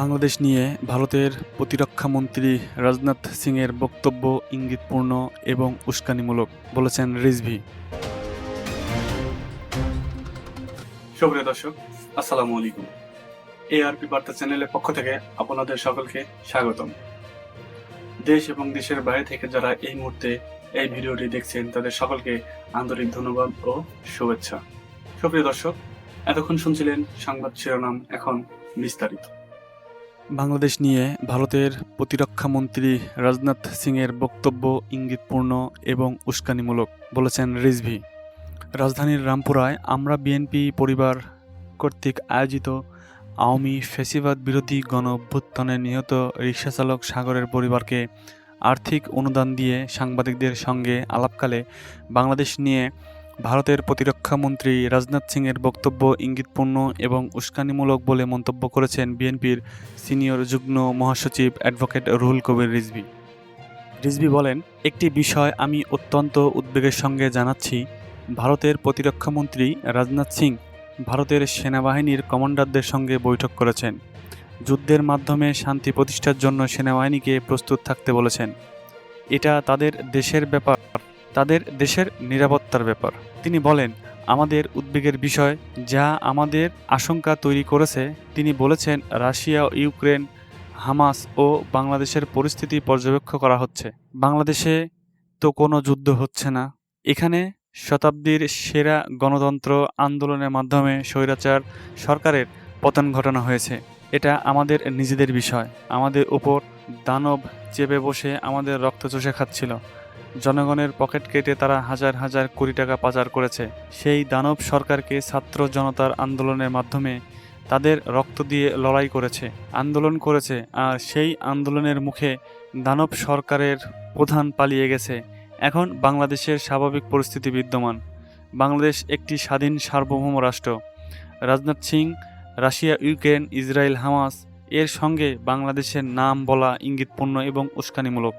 বাংলাদেশ নিয়ে ভারতের প্রতিরক্ষা মন্ত্রী রাজনাথ সিংয়ের বক্তব্য ইঙ্গিতপূর্ণ এবং উস্কানিমূলক, বলেছেন রিজভি। সুপ্রিয় দর্শক, আসসালামু আলাইকুম। এআরপি বার্তা চ্যানেলের পক্ষ থেকে আপনাদের সকলকে স্বাগতম। দেশ এবং দেশের বাইরে থেকে যারা এই মুহূর্তে এই ভিডিওটি দেখছেন, তাদের সকলকে আন্তরিক ধন্যবাদ ও শুভেচ্ছা। সুপ্রিয় দর্শক, এতক্ষণ শুনছিলেন সংবাদ শিরোনাম এখন বিস্তারিত। বাংলাদেশ নিয়ে ভারতের প্রতিরক্ষা মন্ত্রী রাজনাথ সিংয়ের বক্তব্য ইঙ্গিতপূর্ণ এবং উস্কানিমূলক, বলেছেন রিজভি। রাজধানীর রামপুরায় আমরা বিএনপি পরিবার কর্তৃক আয়োজিত আওয়ামী ফেসিবাদ বিরোধী গণ অভ্যুত্থানে নিহত রিক্সাচালক সাগরের পরিবারকে আর্থিক অনুদান দিয়ে সাংবাদিকদের সঙ্গে আলাপকালে বাংলাদেশ নিয়ে ভারতের প্রতিরক্ষা মন্ত্রী রাজনাথ সিংয়ের বক্তব্য ইঙ্গিতপূর্ণ এবং উস্কানিমূলক বলে মন্তব্য করেছেন বিএনপির সিনিয়র যুগ্ম মহাসচিব অ্যাডভোকেট রুহুল কবির রিজভি। রিজভি বলেন, একটি বিষয় আমি অত্যন্ত উদ্বেগের সঙ্গে জানাচ্ছি। ভারতের প্রতিরক্ষা মন্ত্রী রাজনাথ সিং ভারতের সেনাবাহিনীর কমান্ডারদের সঙ্গে বৈঠক করেছেন। যুদ্ধের মাধ্যমে শান্তি প্রতিষ্ঠার জন্য সেনাবাহিনীকে প্রস্তুত থাকতে বলেছেন। এটা তাদের দেশের ব্যাপার। তাদের দেশের নিরাপত্তার ব্যাপার। তিনি বলেন, আমাদের উদ্বেগের বিষয় যা আমাদের আশঙ্কা তৈরি করেছে, তিনি বলেছেন রাশিয়া, ইউক্রেন, হামাস ও বাংলাদেশের পরিস্থিতি পর্যবেক্ষণ করা হচ্ছে। বাংলাদেশে তো কোনো যুদ্ধ হচ্ছে না। এখানে শতাব্দীর সেরা গণতন্ত্র আন্দোলনের মাধ্যমে স্বৈরাচার সরকারের পতন ঘটানো হয়েছে। এটা আমাদের নিজেদের বিষয়। আমাদের উপর দানব চেপে বসে আমাদের রক্ত চষে খাচ্ছিল। জনগণের পকেট কেটে তারা হাজার হাজার কোটি টাকা পাচার করেছে। সেই দানব সরকারকে ছাত্র জনতার আন্দোলনের মাধ্যমে তাদের রক্ত দিয়ে লড়াই করেছে, আন্দোলন করেছে, আর সেই আন্দোলনের মুখে দানব সরকারের প্রধান পালিয়ে গেছে। এখন বাংলাদেশের স্বাভাবিক পরিস্থিতি বিদ্যমান। বাংলাদেশ একটি স্বাধীন সার্বভৌম রাষ্ট্র। Rajnath Singh, Russia, Ukraine, Israel, Hamas, এর সঙ্গে বাংলাদেশের নাম বলা ইঙ্গিতপূর্ণ এবং উস্কানিমূলক।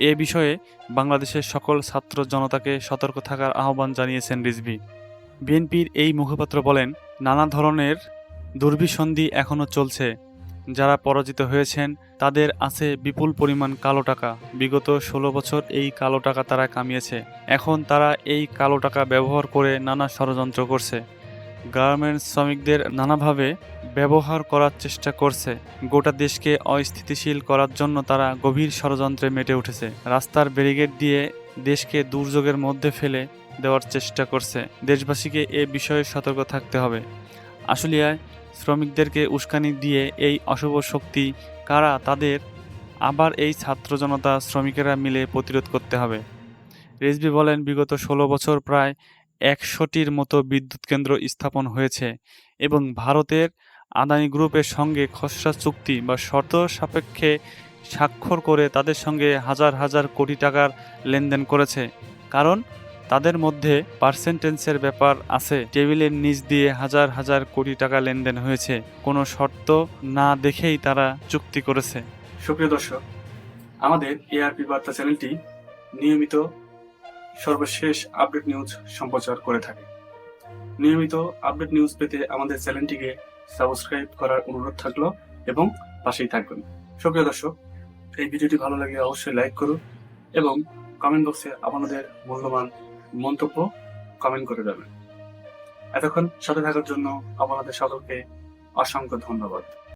এ বিষয়ে বাংলাদেশের সকল ছাত্র জনতাকে সতর্ক থাকার আহ্বান জানিয়েছেন রিজভি। বিএনপির এই মুখপাত্র বলেন, নানা ধরনের দুর্বিসন্ধি এখনও চলছে। যারা পরাজিত হয়েছেন, তাদের আছে বিপুল পরিমাণ কালো টাকা। বিগত ষোলো বছর এই কালো টাকা তারা কামিয়েছে। এখন তারা এই কালো টাকা ব্যবহার করে নানা ষড়যন্ত্র করছে। গার্মেন্টস শ্রমিকদের নানাভাবে ব্যবহার করার চেষ্টা করছে। গোটা দেশকে অস্থিতিশীল করার জন্য তারা গভীর ষড়যন্ত্রে মেটে উঠেছে। রাস্তার ব্যারিকেড দিয়ে দেশকে দুর্যোগের মধ্যে ফেলে দেওয়ার চেষ্টা করছে। দেশবাসীকে এ বিষয়ে সতর্ক থাকতে হবে। আশুলিয়ায় শ্রমিকদেরকে উস্কানি দিয়ে এই অশুভ শক্তি কারা তাদের আবার এই ছাত্র জনতা শ্রমিকেরা মিলে প্রতিরোধ করতে হবে। রেজবি বলেন, বিগত ষোলো বছর প্রায় একশোটির মতো বিদ্যুৎ কেন্দ্র স্থাপন হয়েছে এবং ভারতের আদানি গ্রুপের সঙ্গে খসড়া চুক্তি বা শর্ত সাপেক্ষে স্বাক্ষর করে তাদের সঙ্গে হাজার হাজার কোটি টাকার লেনদেন করেছে। কারণ তাদের মধ্যে পার্সেন্টেন্সের ব্যাপার আছে। টেবিলের নিচ দিয়ে হাজার হাজার কোটি টাকা লেনদেন হয়েছে। কোনো শর্ত না দেখেই তারা চুক্তি করেছে। সুপ্রিয় দর্শক, আমাদের এআরপি বার্তা চ্যানেলটি নিয়মিত সর্বশেষ আপডেট নিউজ সম্প্রচার করে থাকে। নিয়মিত আপডেট নিউজ পেতে আমাদের চ্যানেলটিকে সাবস্ক্রাইব করার অনুরোধ থাকল এবং পাশেই থাকবেন। সুপ্রিয় দর্শক, এই ভিডিওটি ভালো লাগে অবশ্যই লাইক করুন এবং কমেন্ট বক্সে আপনাদের মূল্যবান মন্তব্য কমেন্ট করে যাবেন। এতক্ষণ সাথে থাকার জন্য আপনাদের সকলকে অসংখ্য ধন্যবাদ।